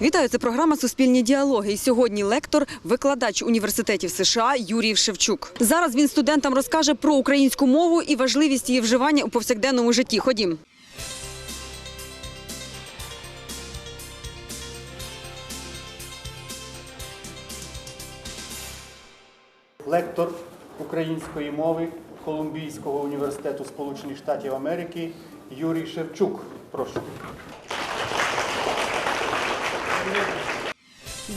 Вітаю, це програма Суспільні діалоги. І сьогодні лектор, викладач університетів США Юрій Шевчук. Зараз він студентам розкаже про українську мову і важливість її вживання у повсякденному житті. Ходім. лектор української мови Колумбійського університету Сполучених Штатів Америки Юрій Шевчук. Прошу.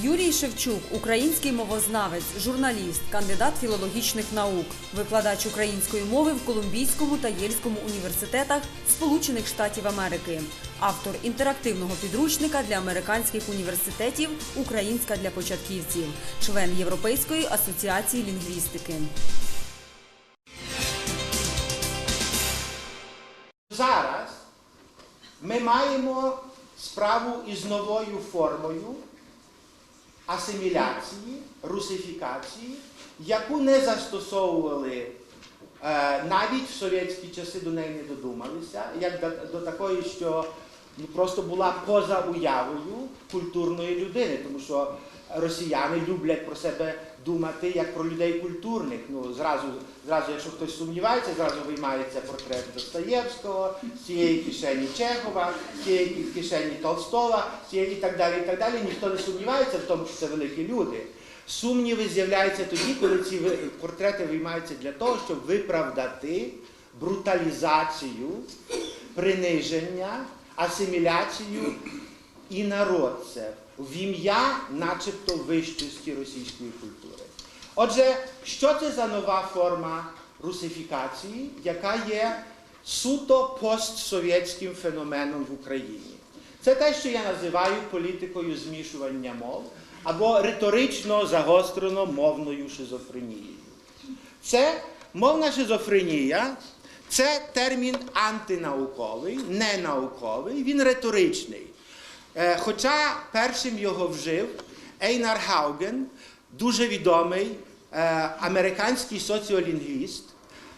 Юрій Шевчук, український мовознавець, журналіст, кандидат філологічних наук, викладач української мови в Колумбійському та Єльському університетах Сполучених Штатів Америки, автор інтерактивного підручника для американських університетів Українська для початківців, член Європейської асоціації лінгвістики. Зараз ми маємо справу із новою формою асиміляції, русифікації, яку не застосовували е, навіть в совєтські часи до неї не додумалися, як до, до такої, що ну, просто була поза уявою культурної людини, тому що росіяни люблять про себе думати як про людей культурних. Ну, зразу, зразу, якщо хтось сумнівається, зразу виймається портрет Достоєвського, з цієї кишені Чехова, з цієї кишені Толстого, з цієї і так далі. і так далі. Ніхто не сумнівається в тому, що це великі люди. Сумніви з'являються тоді, коли ці портрети виймаються для того, щоб виправдати бруталізацію, приниження, асиміляцію і народців в ім'я, начебто, вищості російської культури. Отже, що це за нова форма русифікації, яка є суто постсовєтським феноменом в Україні? Це те, що я називаю політикою змішування мов або риторично загострено мовною шизофренією. Це мовна шизофренія, це термін антинауковий, ненауковий, він риторичний. Е, Хоча першим його вжив Ейнар Хауген, дуже відомий е, американський соціолінгвіст,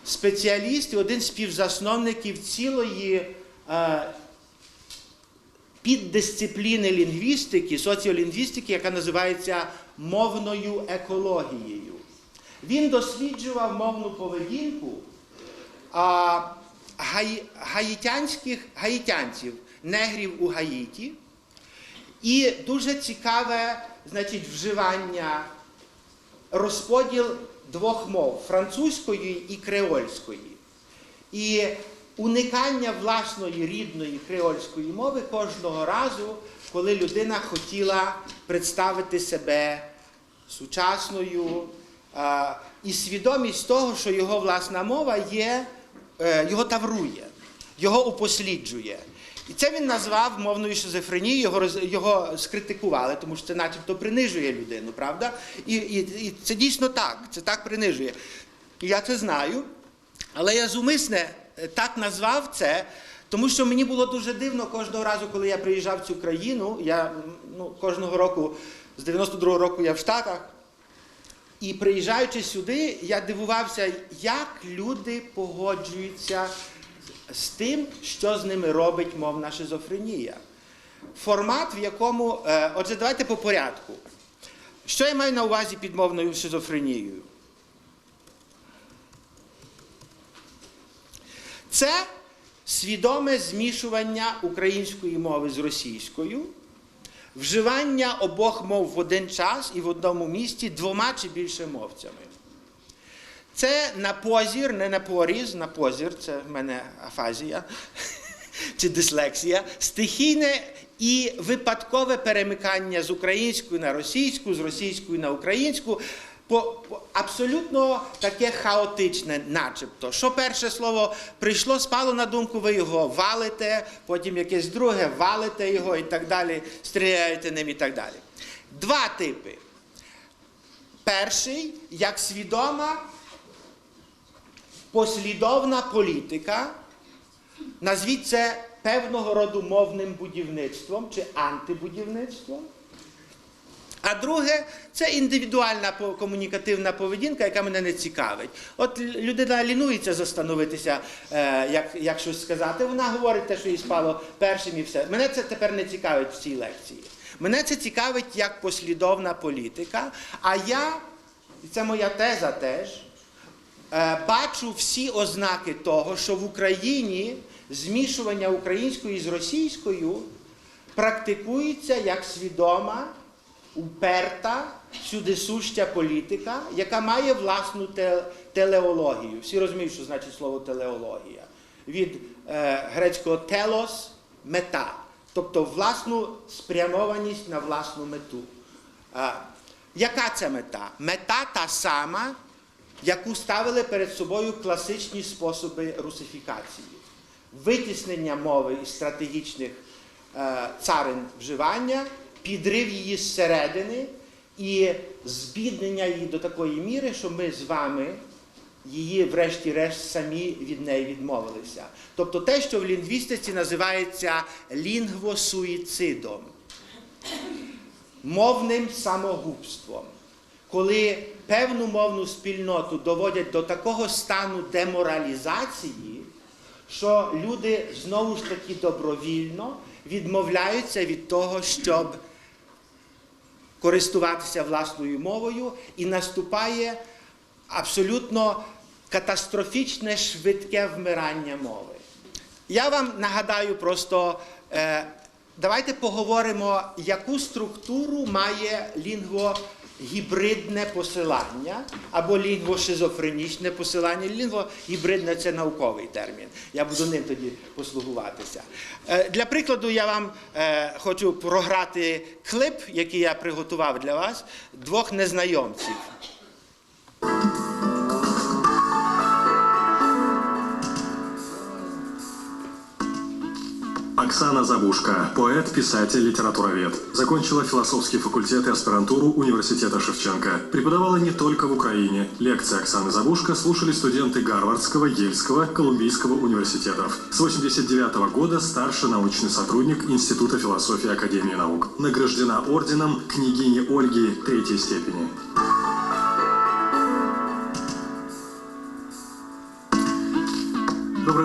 спеціаліст і один з співзасновників цілої е, піддисципліни лінгвістики, соціолінгвістики, яка називається мовною екологією. Він досліджував мовну поведінку гаїтянських гаїтянців, негрів у Гаїті. І дуже цікаве значить, вживання, розподіл двох мов французької і креольської. І уникання власної рідної креольської мови кожного разу, коли людина хотіла представити себе сучасною, і свідомість того, що його власна мова є, е, його таврує, його упосліджує. І це він назвав мовною шизофренією, його, його скритикували, тому що це начебто принижує людину, правда? І, і, і це дійсно так, це так принижує. Я це знаю, але я зумисне е, так назвав це, тому що мені було дуже дивно кожного разу, коли я приїжджав в цю країну. Я ну, кожного року, з 92-го року я в Штатах. І приїжджаючи сюди, я дивувався, як люди погоджуються з тим, що з ними робить мовна шизофренія. Формат, в якому. е, Отже, давайте по порядку. Що я маю на увазі під мовною шизофренією? Це свідоме змішування української мови з російською, вживання обох мов в один час і в одному місці двома чи більше мовцями. Це на позір, не на поріз, на позір, це в мене афазія чи дислексія, стихійне і випадкове перемикання з української на російську, з російської на українську. По, по- абсолютно таке хаотичне, начебто. Що перше слово прийшло, спало на думку, ви його валите, потім якесь друге, валите його і так далі, стріляєте ним і так далі. Два типи. Перший як свідома послідовна політика, назвіть це певного роду мовним будівництвом чи антибудівництвом. А друге, це індивідуальна комунікативна поведінка, яка мене не цікавить. От людина лінується застановитися, е, як, як щось сказати. Вона говорить те, що їй спало першим і все. Мене це тепер не цікавить в цій лекції. Мене це цікавить як послідовна політика. А я, і це моя теза теж, бачу всі ознаки того, що в Україні змішування української з російською практикується як свідома, уперта, сюди суща політика, яка має власну телеологію. Всі розуміють, що значить слово телеологія. Від е, грецького телос мета, тобто власну спрямованість на власну мету. Е, яка це мета? Мета та сама, яку ставили перед собою класичні способи русифікації. Витіснення мови із стратегічних е, царин вживання, підрив її зсередини і збіднення її до такої міри, що ми з вами її, врешті-решт, самі від неї відмовилися. Тобто те, що в лінгвістиці називається лінгвосуїцидом мовним самогубством, коли певну мовну спільноту доводять до такого стану деморалізації, що люди знову ж таки добровільно відмовляються від того, щоб користуватися власною мовою, і наступає абсолютно катастрофічне швидке вмирання мови. Я вам нагадаю просто, е, давайте поговоримо, яку структуру має лінгвогібридне посилання або лінгвошизофренічне посилання. Лінгвогібридне це науковий термін. Я буду ним тоді послугуватися. Е, для прикладу, я вам е, хочу програти клип, який я приготував для вас, двох незнайомців. Оксана Забушка, поэт, писатель, литературовед. Закончила философский факультет и аспирантуру университета Шевченко. Преподавала не только в Украине. Лекции Оксаны Забушка слушали студенты Гарвардского, Ельского, Колумбийского университетов. С 1989 года старший научный сотрудник Института философии Академии наук. Награждена орденом княгини Ольги третьей степени.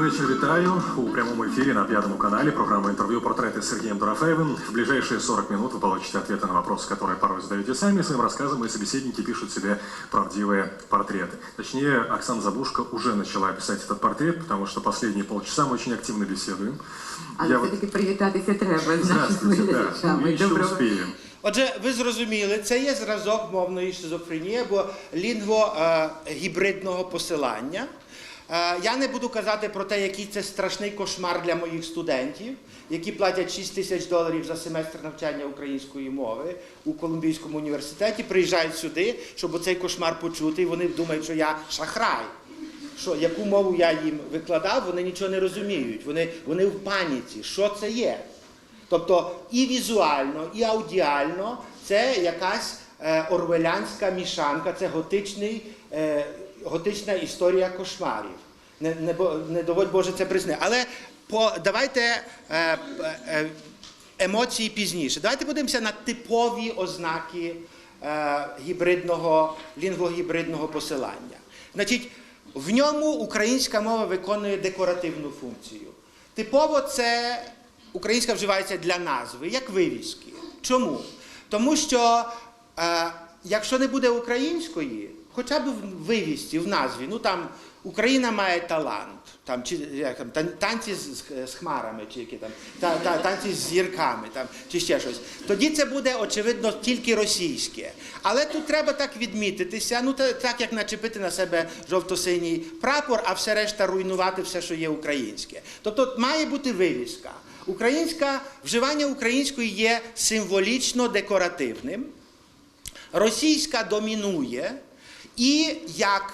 Добрый вечер, витаю. У прямом эфире на Пятом канале программа интервью «Портреты» с Сергеем Дорофеевым. В ближайшие 40 минут вы получите ответы на вопросы, которые порой задаете сами. Своим рассказом мои собеседники пишут себе правдивые портреты. Точнее, Оксана Забушка уже начала писать этот портрет, потому что последние полчаса мы очень активно беседуем. Але Я вот- все-таки привітатися треба з нашими Здравствуйте, да. глядачами. Мы еще Доброго успеем. Отже, ви зрозуміли, це є зразок мовної шизофренії або лінгво-гібридного посилання. Е, Я не буду казати про те, який це страшний кошмар для моїх студентів, які платять 6 тисяч доларів за семестр навчання української мови у Колумбійському університеті, приїжджають сюди, щоб оцей кошмар почути, і вони думають, що я шахрай. Що, яку мову я їм викладав, вони нічого не розуміють. Вони, вони в паніці. Що це є? Тобто і візуально, і аудіально це якась е, орвелянська мішанка, це готичний, е, готична історія кошмарів. Не, не, не доводь Боже це призне. Але по, давайте е, е, е, емоції пізніше. Давайте подивимося на типові ознаки е, гібридного, лінгвогібридного посилання. Значить, в ньому українська мова виконує декоративну функцію. Типово це українська вживається для назви, як вивіски. Чому? Тому що е, якщо не буде української, хоча б в вивісці, в назві, ну там Україна має талант, там, чи, як, там танці з, з- хмарами, чи які там, та, та, танці з зірками, там, чи ще щось. Тоді це буде, очевидно, тільки російське. Але тут треба так відмітитися, ну та- так як начепити на себе жовто-синій прапор, а все решта руйнувати все, що є українське. Тобто має бути вивіска. Українська, вживання української є символічно декоративним. Російська домінує, і як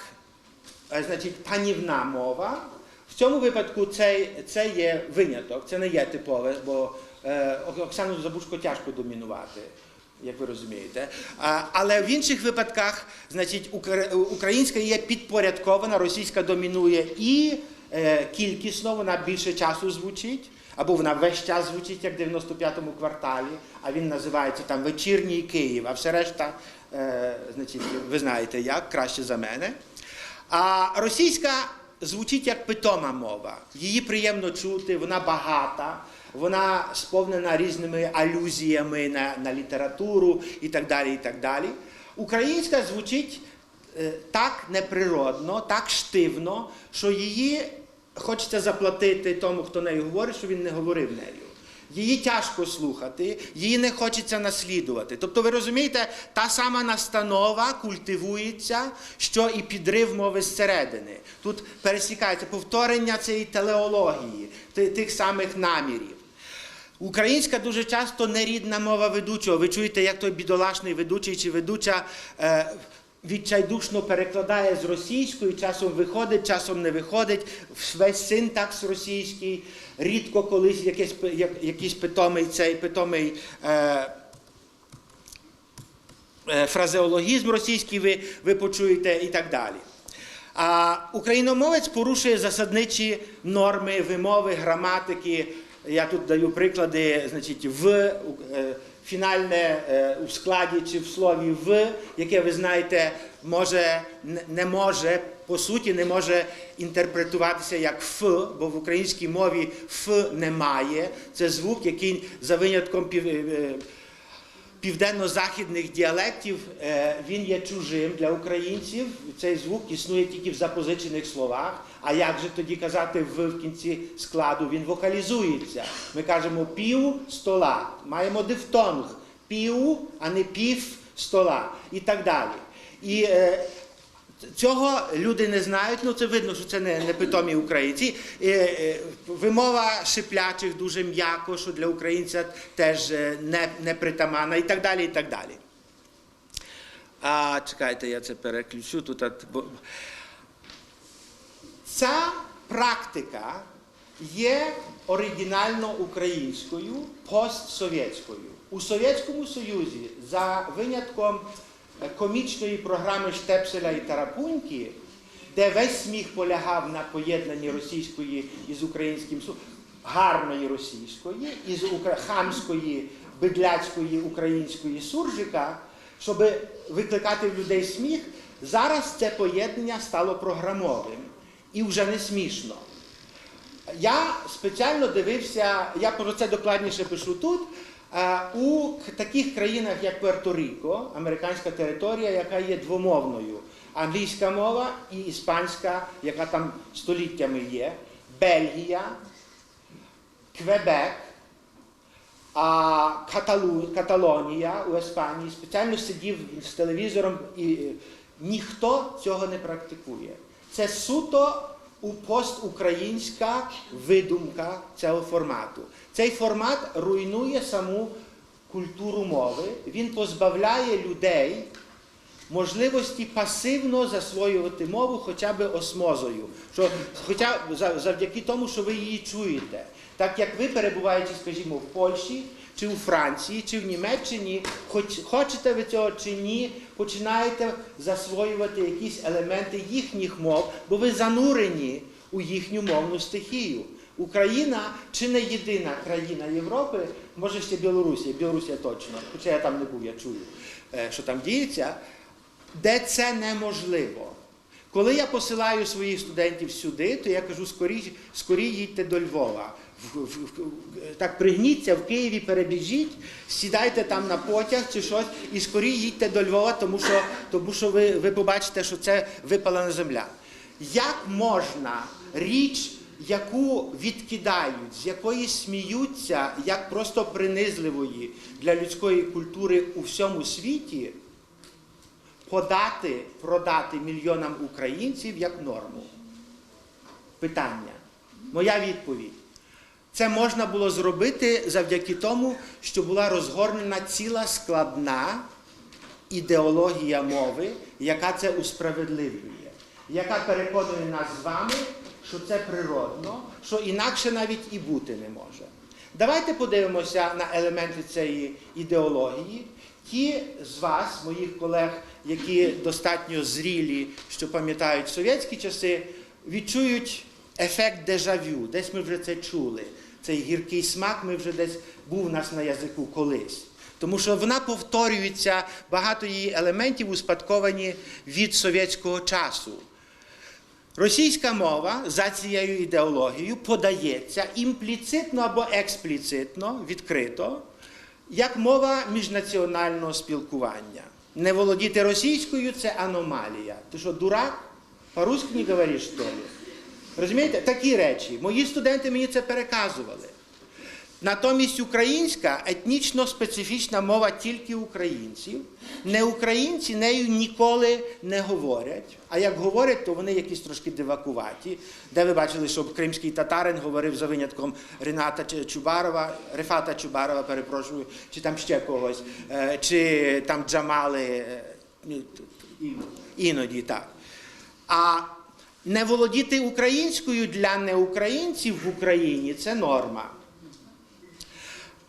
значить, панівна мова, в цьому випадку це, це є виняток, це не є типове, бо е, Оксану Забушко тяжко домінувати, як ви розумієте. А, але в інших випадках, значить, українська є підпорядкована, російська домінує і е, кількісно, вона більше часу звучить. Або вона весь час звучить як в 95-му кварталі, а він називається там Вечірній Київ, а все решта, е, значить, ви знаєте як, краще за мене. А російська звучить як питома мова. Її приємно чути, вона багата, вона сповнена різними алюзіями на, на літературу і так далі. і так далі. Українська звучить е, так неприродно, так штивно, що її хочеться заплатити тому, хто нею говорить, що він не говорив нею. Її тяжко слухати, її не хочеться наслідувати. Тобто, ви розумієте, та сама настанова культивується, що і підрив мови зсередини. Тут пересікається повторення цієї телеології, тих самих намірів. Українська дуже часто нерідна мова ведучого. Ви чуєте, як той бідолашний ведучий чи ведуча е, відчайдушно перекладає з російської, часом виходить, часом не виходить. Весь синтакс російський, рідко колись якийсь, якийсь питомий цей питомий. Е, е, фразеологізм російський ви, ви почуєте і так далі. А україномовець порушує засадничі норми, вимови, граматики. Я тут даю приклади, значить, в е, фінальне е, у складі чи в слові в, яке ви знаєте, може не- не може, по суті, не може інтерпретуватися як ф, бо в українській мові ф немає. Це звук, який за винятком е, південно-західних діалектів е, він є чужим для українців. Цей звук існує тільки в запозичених словах. А як же тоді казати в, в кінці складу? Він вокалізується. Ми кажемо пів стола. Маємо дифтонг пів, а не пів стола і так далі. І е, Цього люди не знають, ну це видно, що це не, не питомі українці. Е, е, Вимова шиплячих дуже м'яко, що для українця теж е, не, не притаманна і так далі. і так далі. А чекайте, я це переключу тут. Ця практика є оригінально українською, постсовєтською. У Совєтському Союзі, за винятком комічної програми Штепселя і Тарапуньки, де весь сміх полягав на поєднанні російської із українським гарної російської, із хамської, бидляцької української суржика, щоб викликати в людей сміх, зараз це поєднання стало програмовим і вже не смішно. Я спеціально дивився, я про це докладніше пишу тут. У таких країнах, як Пуерто-Ріко, американська територія, яка є двомовною, англійська мова і іспанська, яка там століттями є, Бельгія, Квебек, Каталу, Каталонія у Іспанії. Спеціально сидів з телевізором і е, ніхто цього не практикує. Це суто у постукраїнська видумка цього формату. Цей формат руйнує саму культуру мови, він позбавляє людей можливості пасивно засвоювати мову хоча б осмозою, що, хоча завдяки тому, що ви її чуєте. Так як ви, перебуваючи, скажімо, в Польщі, чи у Франції, чи в Німеччині, хоч хочете ви цього чи ні, починаєте засвоювати якісь елементи їхніх мов, бо ви занурені у їхню мовну стихію. Україна чи не єдина країна Європи, може ще Білорусія, Білорусія точно, хоча я там не був, я чую, е, що там діється, де це неможливо. Коли я посилаю своїх студентів сюди, то я кажу, скорі, скорі їдьте до Львова. Так пригніться в Києві, перебіжіть, сідайте там на потяг чи щось, і скорі їдьте до Львова, тому що, тому що ви, ви побачите, що це випалена земля. Як можна річ, яку відкидають, з якої сміються, як просто принизливої для людської культури у всьому світі, подати, продати мільйонам українців як норму? Питання. Моя відповідь. Це можна було зробити завдяки тому, що була розгорнена ціла складна ідеологія мови, яка це усправедливлює, яка переконує нас з вами, що це природно, що інакше навіть і бути не може. Давайте подивимося на елементи цієї ідеології. Ті з вас, моїх колег, які достатньо зрілі, що пам'ятають совєтські часи, відчують ефект дежавю. Десь ми вже це чули. Цей гіркий смак ми вже десь був у нас на язику колись. Тому що вона повторюється, багато її елементів успадковані від совєтського часу. Російська мова за цією ідеологією подається імпліцитно або експліцитно, відкрито, як мова міжнаціонального спілкування. Не володіти російською це аномалія. Ти що, дурак? По-русски не говориш, що ли? Розумієте? Такі речі. Мої студенти мені це переказували. Натомість українська етнічно специфічна мова тільки українців. Не українці нею ніколи не говорять. А як говорять, то вони якісь трошки дивакуваті. Де ви бачили, що кримський татарин говорив за винятком Рената Чубарова, Рефата Чубарова, перепрошую, чи там ще когось, е, чи там Джамали, е, іноді так. А не володіти українською для неукраїнців в Україні це норма.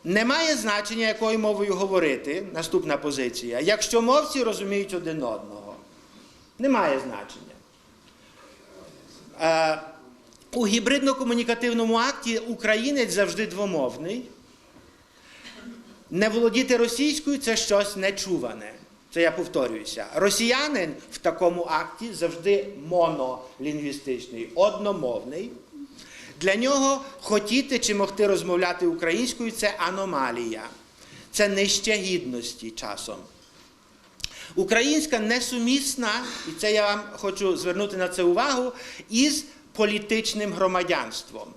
Немає значення, якою мовою говорити, наступна позиція, якщо мовці розуміють один одного. Немає значення. Е, у гібридно-комунікативному акті українець завжди двомовний. Не володіти російською це щось нечуване. Це я повторююся. Росіянин в такому акті завжди монолінгвістичний, одномовний. Для нього хотіти чи могти розмовляти українською це аномалія, це нижче гідності часом. Українська несумісна, і це я вам хочу звернути на це увагу, із політичним громадянством.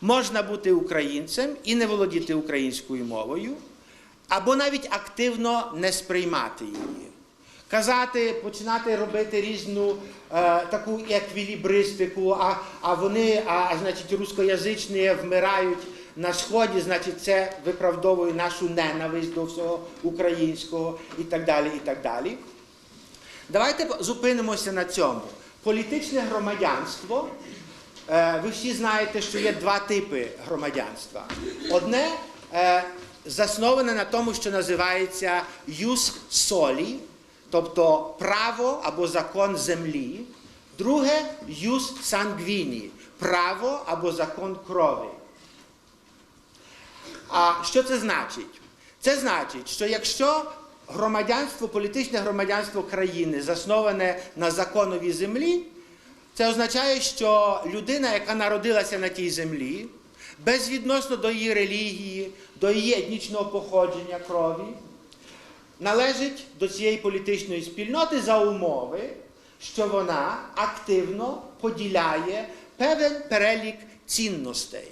Можна бути українцем і не володіти українською мовою, або навіть активно не сприймати її. Казати, починати робити різну е, таку еквілібристику, а, а вони, а, а значить, рускоязичні вмирають на сході, значить, це виправдовує нашу ненависть до всього українського і так далі. і так далі. Давайте зупинимося на цьому. Політичне громадянство. е, Ви всі знаєте, що є два типи громадянства. Одне е, засноване на тому, що називається юс солі, тобто право або закон землі. Друге юс сангвіні право або закон крові. А що це значить? Це значить, що якщо громадянство, політичне громадянство країни засноване на законовій землі, це означає, що людина, яка народилася на тій землі, безвідносно до її релігії, до її етнічного походження крові, належить до цієї політичної спільноти за умови, що вона активно поділяє певен перелік цінностей.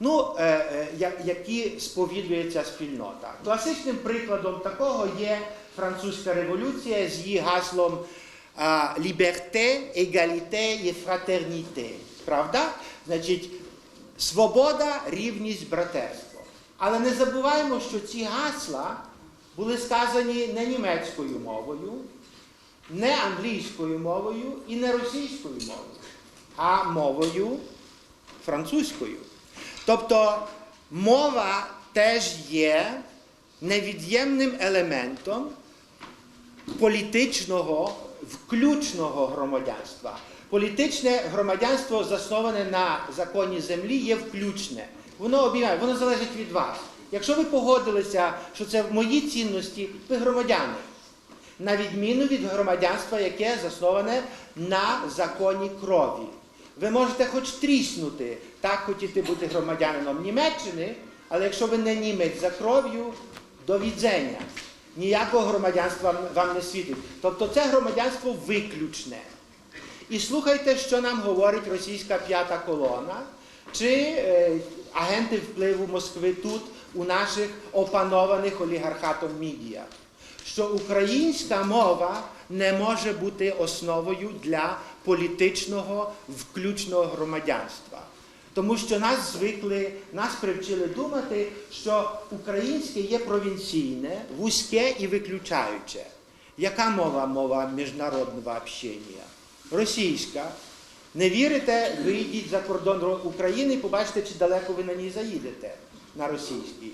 Ну, е, е, які сповідує ця спільнота. Класичним прикладом такого є французька революція з її гаслом ліберте, егаліте і фратерніте. Правда? Значить, свобода, рівність, братерство. Але не забуваємо, що ці гасла були сказані не німецькою мовою, не англійською мовою і не російською мовою, а мовою французькою. Тобто мова теж є невід'ємним елементом політичного, включного громадянства. Політичне громадянство, засноване на законі землі, є включне. Воно обіймає, воно залежить від вас. Якщо ви погодилися, що це мої цінності, ви громадяни. На відміну від громадянства, яке засноване на законі крові. Ви можете хоч тріснути, так хотіти бути громадянином Німеччини, але якщо ви не німець за кров'ю, до відзення. Ніякого громадянства вам не світить. Тобто це громадянство виключне. І слухайте, що нам говорить російська п'ята колона, чи е, агенти впливу Москви тут, у наших опанованих олігархатом мідіях, що українська мова не може бути основою для політичного включного громадянства. Тому що нас звикли, нас привчили думати, що українське є провінційне, вузьке і виключаюче. Яка мова мова міжнародного общення? Російська. Не вірите, вийдіть за кордон України і побачите, чи далеко ви на ній заїдете на російській.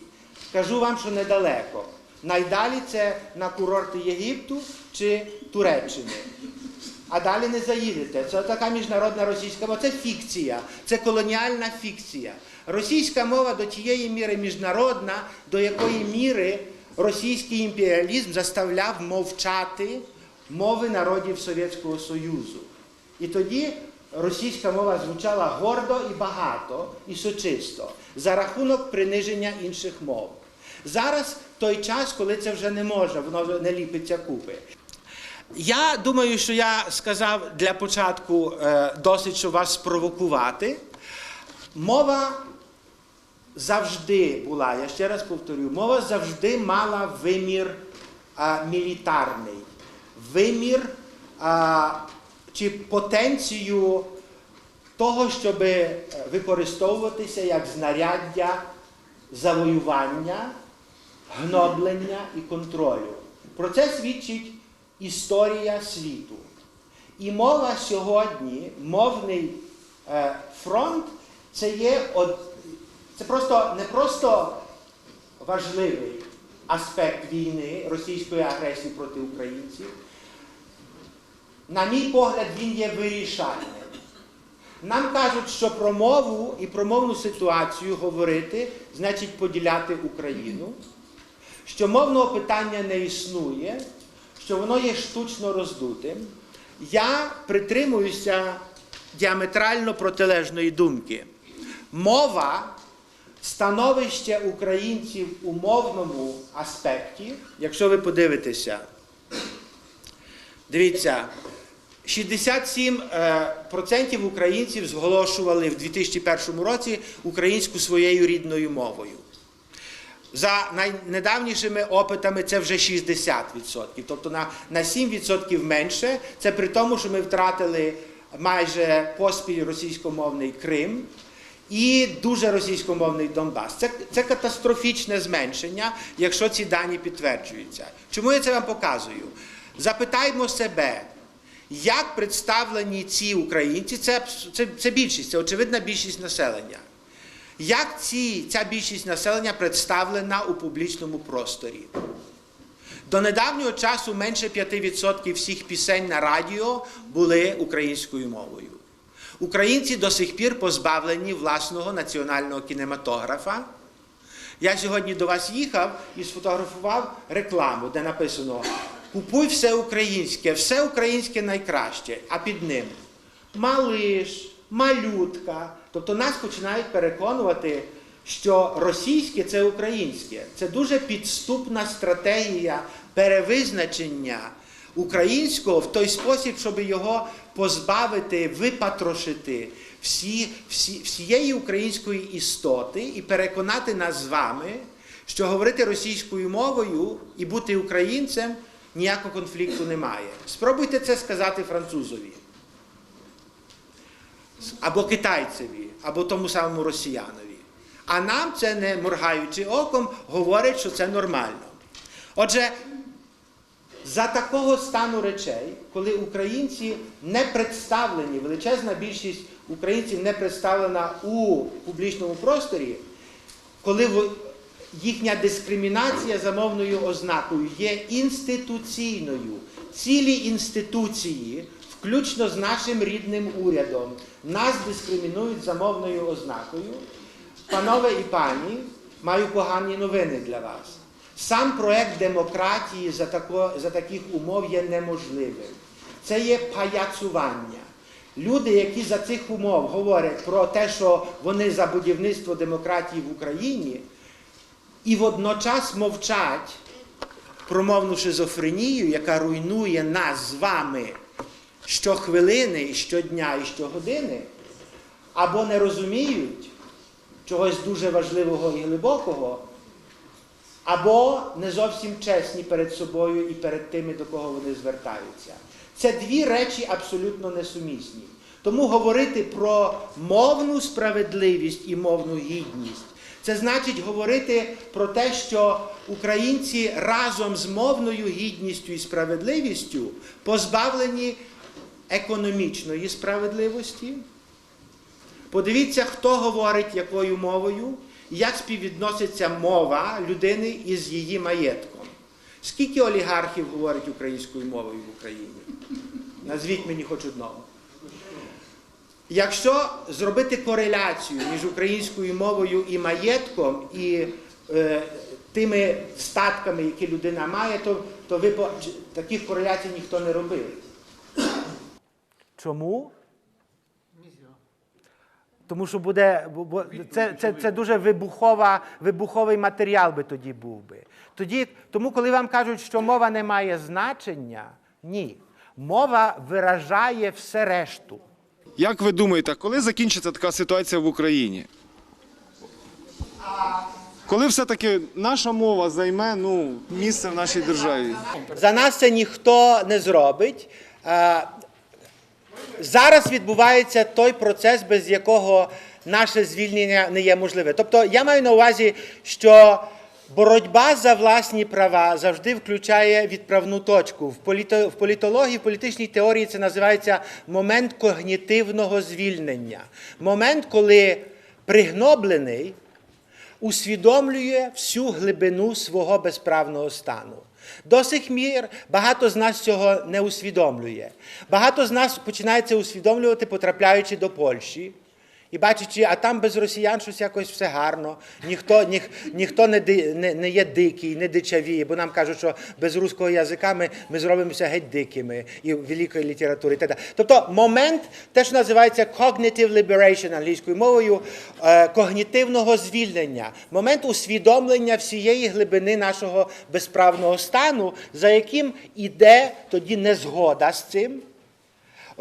Скажу вам, що недалеко. Найдалі це на курорти Єгипту чи Туреччини. А далі не заїдете. Це така міжнародна російська мова. Це фікція, це колоніальна фікція. Російська мова до тієї міри міжнародна, до якої міри російський імперіалізм заставляв мовчати мови народів Совєтського Союзу. І тоді російська мова звучала гордо і багато, і сочисто, за рахунок приниження інших мов. Зараз той час, коли це вже не може, воно не ліпиться купи. Я думаю, що я сказав для початку е, досить, щоб вас спровокувати. Мова завжди була, я ще раз повторю, мова завжди мала вимір мілітарний, вимір а, чи потенцію того, щоб використовуватися як знаряддя завоювання, гноблення і контролю. Про це свідчить історія світу. І мова сьогодні, мовний е, фронт, це є од... це просто не просто важливий аспект війни, російської агресії проти українців. На мій погляд, він є вирішальним. Нам кажуть, що про мову і про мовну ситуацію говорити значить поділяти Україну, що мовного питання не існує, що воно є штучно роздутим. Я притримуюся діаметрально протилежної думки. Мова, становище українців у мовному аспекті, якщо ви подивитеся, дивіться, 67% українців зголошували в 2001 році українську своєю рідною мовою. За найнедавнішими опитами це вже 60%, тобто на, на 7% менше. Це при тому, що ми втратили майже поспіль російськомовний Крим і дуже російськомовний Донбас. Це, це катастрофічне зменшення, якщо ці дані підтверджуються. Чому я це вам показую? Запитаймо себе, як представлені ці українці, це, це, це більшість, це очевидна більшість населення. Як ці, ця більшість населення представлена у публічному просторі? До недавнього часу менше 5% всіх пісень на радіо були українською мовою. Українці до сих пір позбавлені власного національного кінематографа. Я сьогодні до вас їхав і сфотографував рекламу, де написано Купуй все українське, все українське найкраще, а під ним малиш, малютка. Тобто нас починають переконувати, що російське це українське. Це дуже підступна стратегія перевизначення українського в той спосіб, щоб його позбавити, випатрошити всі, всі, всієї української істоти і переконати нас з вами, що говорити російською мовою і бути українцем ніякого конфлікту немає. Спробуйте це сказати французові. Або китайцеві, або тому самому росіянові. А нам це не моргаючи оком, говорить, що це нормально. Отже, за такого стану речей, коли українці не представлені, величезна більшість українців не представлена у публічному просторі, коли їхня дискримінація за мовною ознакою є інституційною, цілі інституції, включно з нашим рідним урядом, нас дискримінують за мовною ознакою. Панове і пані, маю погані новини для вас. Сам проект демократії за, тако, за таких умов є неможливим. Це є паяцування. Люди, які за цих умов говорять про те, що вони за будівництво демократії в Україні, і водночас мовчать про мовну шизофренію, яка руйнує нас з вами щохвилини, і щодня і щогодини, або не розуміють чогось дуже важливого і глибокого, або не зовсім чесні перед собою і перед тими, до кого вони звертаються. Це дві речі абсолютно несумісні. Тому говорити про мовну справедливість і мовну гідність. Це значить говорити про те, що українці разом з мовною гідністю і справедливістю позбавлені економічної справедливості. Подивіться, хто говорить якою мовою, як співвідноситься мова людини із її маєтком. Скільки олігархів говорить українською мовою в Україні? Назвіть мені хоч одного. Якщо зробити кореляцію між українською мовою і маєтком, і е, тими статками, які людина має, то, то ви по- таких кореляцій ніхто не робив. Чому? Тому що буде, це, це, це дуже вибухова, вибуховий матеріал би тоді був би. Тоді, тому, коли вам кажуть, що мова не має значення, ні. Мова виражає все решту. Як ви думаєте, коли закінчиться така ситуація в Україні? Коли все-таки наша мова займе ну, місце в нашій державі? За нас це ніхто не зробить. Е, Зараз відбувається той процес, без якого наше звільнення не є можливе. Тобто я маю на увазі, що боротьба за власні права завжди включає відправну точку. В, політо, в політології, в політичній теорії це називається момент когнітивного звільнення. Момент, коли пригноблений усвідомлює всю глибину свого безправного стану. До сих мір багато з нас цього не усвідомлює. Багато з нас починає це усвідомлювати, потрапляючи до Польщі. І бачачи, а там без росіян щось якось все гарно, ніхто, ніх, ніхто не, не, не є дикий, не дичавіє, бо нам кажуть, що без руського язика ми, ми зробимося геть дикими і великої літератури. і. Тобто момент, те, що називається cognitive liberation англійською мовою, е, когнітивного звільнення, момент усвідомлення всієї глибини нашого безправного стану, за яким іде тоді незгода з цим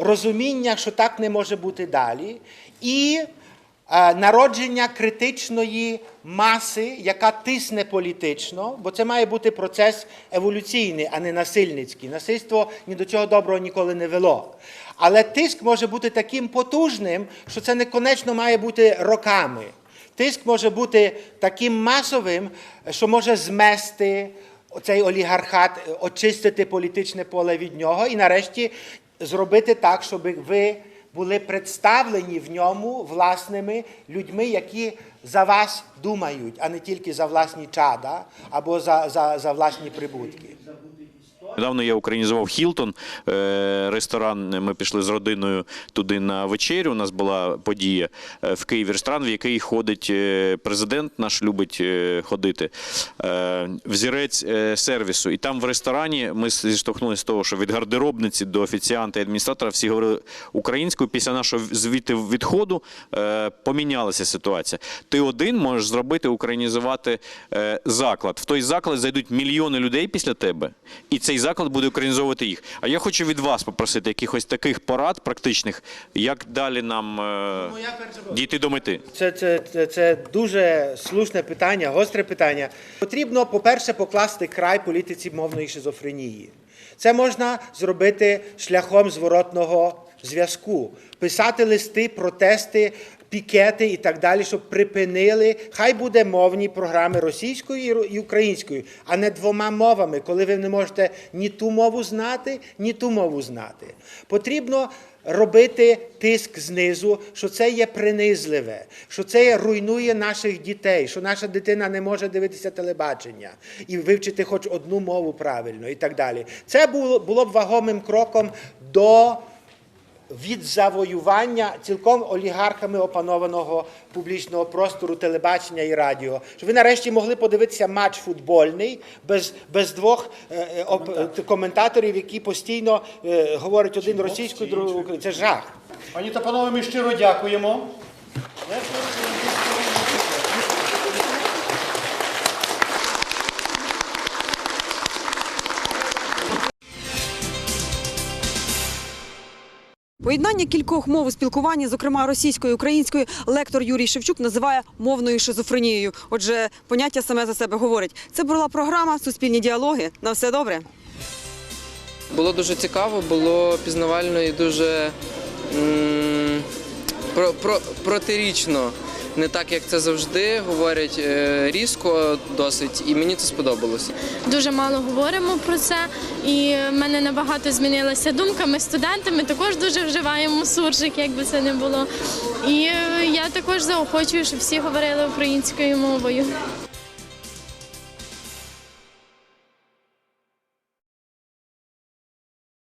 розуміння, що так не може бути далі, і е, народження критичної маси, яка тисне політично, бо це має бути процес еволюційний, а не насильницький. Насильство ні до чого доброго ніколи не вело. Але тиск може бути таким потужним, що це не конечно має бути роками. Тиск може бути таким масовим, що може змести цей олігархат, очистити політичне поле від нього і нарешті зробити так, щоб ви були представлені в ньому власними людьми, які за вас думають, а не тільки за власні чада або за, за, за власні прибутки. Недавно я українізував Хілтон е, ресторан. Ми пішли з родиною туди на вечерю. У нас була подія е, в Києві. Ресторан, в який ходить е, президент, наш любить ходити. Взірець сервісу. І там в ресторані ми зіштовхнулися з того, що від гардеробниці до офіціанта і адміністратора всі говорили українською. Після нашого звідти відходу помінялася ситуація. Ти один можеш зробити українізувати заклад. В той заклад зайдуть мільйони людей після тебе, і цей заклад буде українізовувати їх. А я хочу від вас попросити якихось таких порад практичних, як далі нам е, дійти до мети. Це, це, це, це дуже слушне питання, гостре питання. Потрібно, по-перше, покласти край політиці мовної шизофренії. Це можна зробити шляхом зворотного зв'язку, писати листи, протести, пікети і так далі, щоб припинили. Хай буде мовні програми російською і українською, а не двома мовами, коли ви не можете ні ту мову знати, ні ту мову знати. Потрібно робити тиск знизу, що це є принизливе, що це руйнує наших дітей, що наша дитина не може дивитися телебачення і вивчити хоч одну мову правильно і так далі. Це було, було б вагомим кроком до від завоювання цілком олігархами опанованого публічного простору телебачення і радіо. Щоб ви нарешті могли подивитися матч футбольний без, без двох е, е, оп- коментаторів, які постійно е, говорять один російською, другий українською. Це жах. Пані та панове, ми щиро дякуємо. Поєднання кількох мов у спілкуванні, зокрема російською і українською, лектор Юрій Шевчук називає мовною шизофренією. Отже, поняття саме за себе говорить. Це була програма Суспільні діалоги. На все добре. Було дуже цікаво, було пізнавально і дуже м, про, про, протирічно. Не так, як це завжди говорять е, різко досить, і мені це сподобалося. дуже мало говоримо про це, і в мене набагато змінилася думка. Ми студенти, також дуже вживаємо суржик, як би це не було. І е, я також заохочую, щоб всі говорили українською мовою.